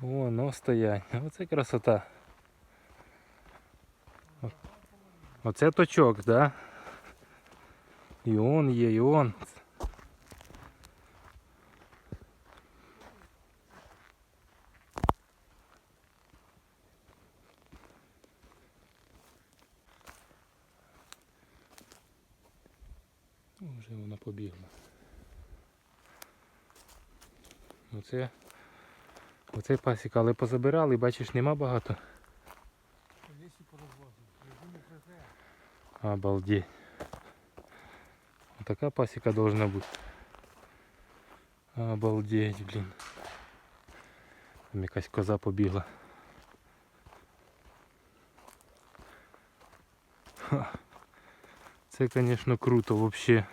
Воно стоять. Оце красота. Оце точок, да? І он є, і он. Ну, Вже вона побігла. Оце, оце пасіка, але позабирали, бачиш, нема багато. Обалдеть. Така пасіка должна бути. Обалдеть, блін. Там якась коза побігла. Ха. Це, звісно, круто вообще.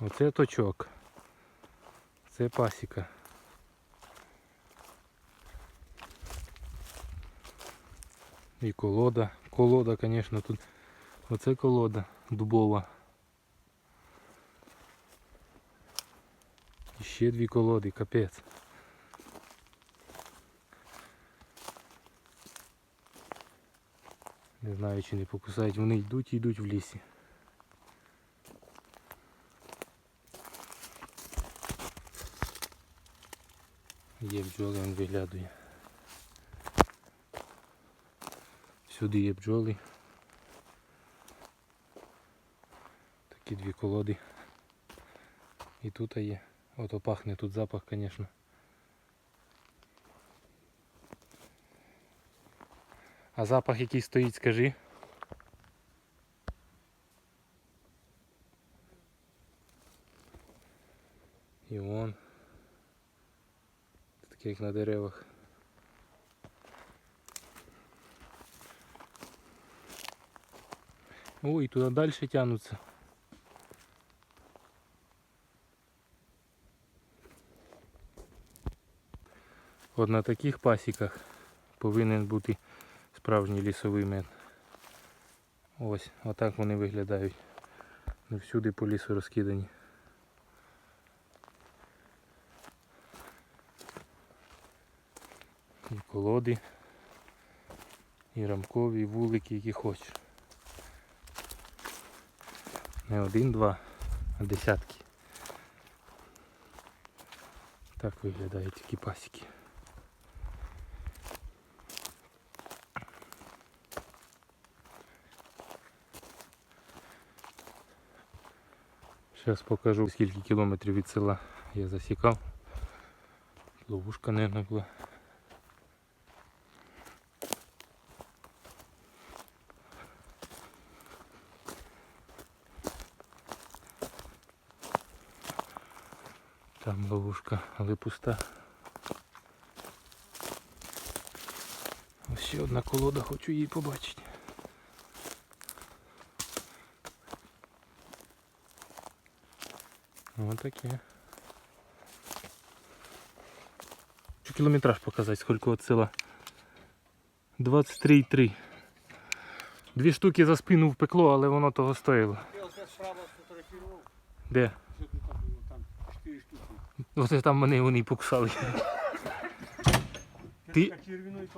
Оце точок. Це пасіка. І колода. Колода, звісно, тут. Оце колода дубова. І ще дві колоди, капець. Не знаю, чи не покусають. Вони йдуть і йдуть в лісі. Є бджоли, він виглядує. Сюди є бджоли. Такі дві колоди. І тут є. Ото пахне тут запах, звісно. А запах який стоїть, скажи. І вон. Таке як на деревах. Ой, туди далі тянуться. От на таких пасіках повинен бути справжній лісовий мед. Ось, отак вони виглядають. Всюди по лісу розкидані. І колоди, і рамкові, і вулики, які хочеш. Не один, два, а десятки. Так виглядають такі пасіки. Зараз покажу скільки кілометрів від села я засікав. Ловушка, мабуть, була. Там ловушка, але пуста. Ось ще одна колода, хочу її побачити. Ось таке. Хочу кілометраж показати, скільки від села. 23,3. Дві штуки за спину впекло, але воно того стоїло. Де? Штуки. Оце там мене вони і покусали. Це Ти- така червіною